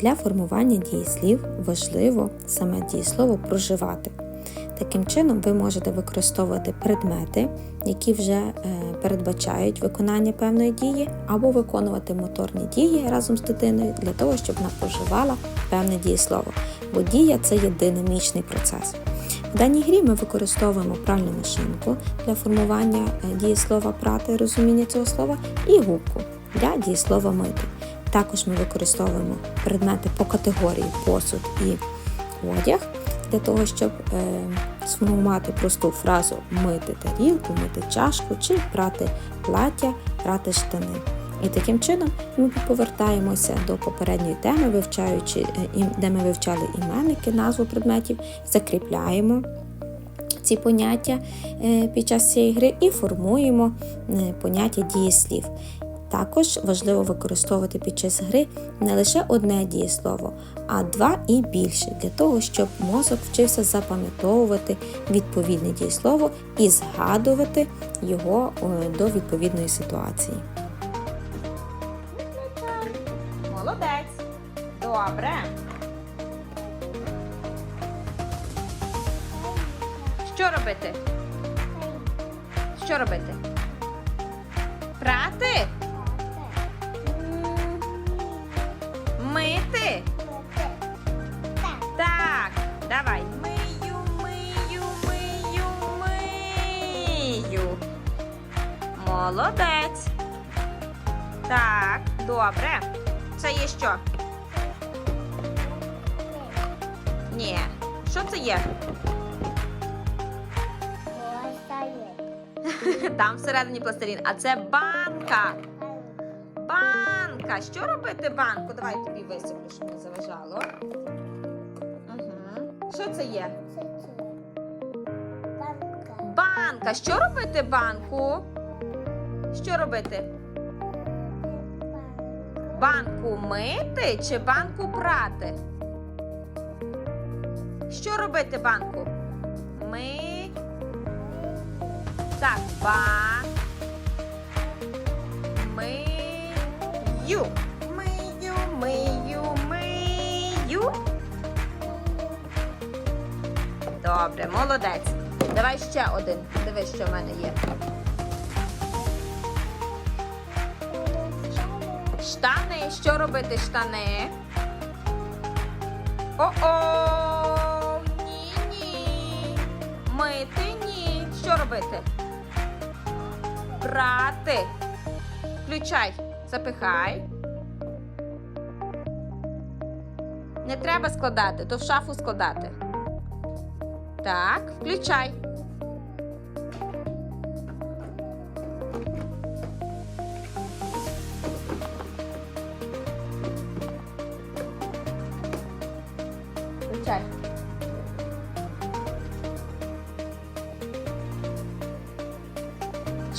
Для формування дієслів важливо саме дієслово проживати. Таким чином, ви можете використовувати предмети, які вже е, передбачають виконання певної дії, або виконувати моторні дії разом з дитиною для того, щоб вона проживала певне дієслово. Бо дія це є динамічний процес. В даній грі ми використовуємо пральну машинку для формування е, дієслова прати, розуміння цього слова, і губку для дієслова мити. Також ми використовуємо предмети по категорії посуд і одяг для того, щоб е, сформувати просту фразу мити тарілку, мити чашку чи прати плаття, прати штани. І таким чином ми повертаємося до попередньої теми, вивчаючи, е, де ми вивчали іменники, назву предметів, закріпляємо ці поняття е, під час цієї гри і формуємо поняття дієслів. Також важливо використовувати під час гри не лише одне дієслово, а два і більше, для того, щоб мозок вчився запам'ятовувати відповідне дієслово і згадувати його е, до відповідної ситуації. Молодець. Добре. Що робити? Що робити? Прати? Молодець. Так, добре. Це є що? Ні. Що це є? Там всередині пластилін. А це банка. Банка. Що робити банку? Давай я тобі висиплю, щоб не заважало. Угу. Що це є? Банка. Що робити банку? Що робити? Банку мити чи банку прати? Що робити банку? Ми. Так, ба. Мию. Мию, мию, мию. Добре, молодець. Давай ще один. Дивись, що в мене є. Штани. Що робити штани? О-о! Ні, ні. Мити ні. Що робити? Брати. Включай. Запихай. Не треба складати, то в шафу складати. Так, включай. Включай.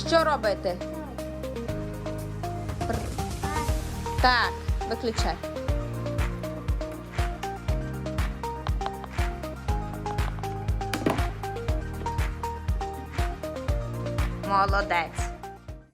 Що робити? Пр- Так, виключай. Молодець.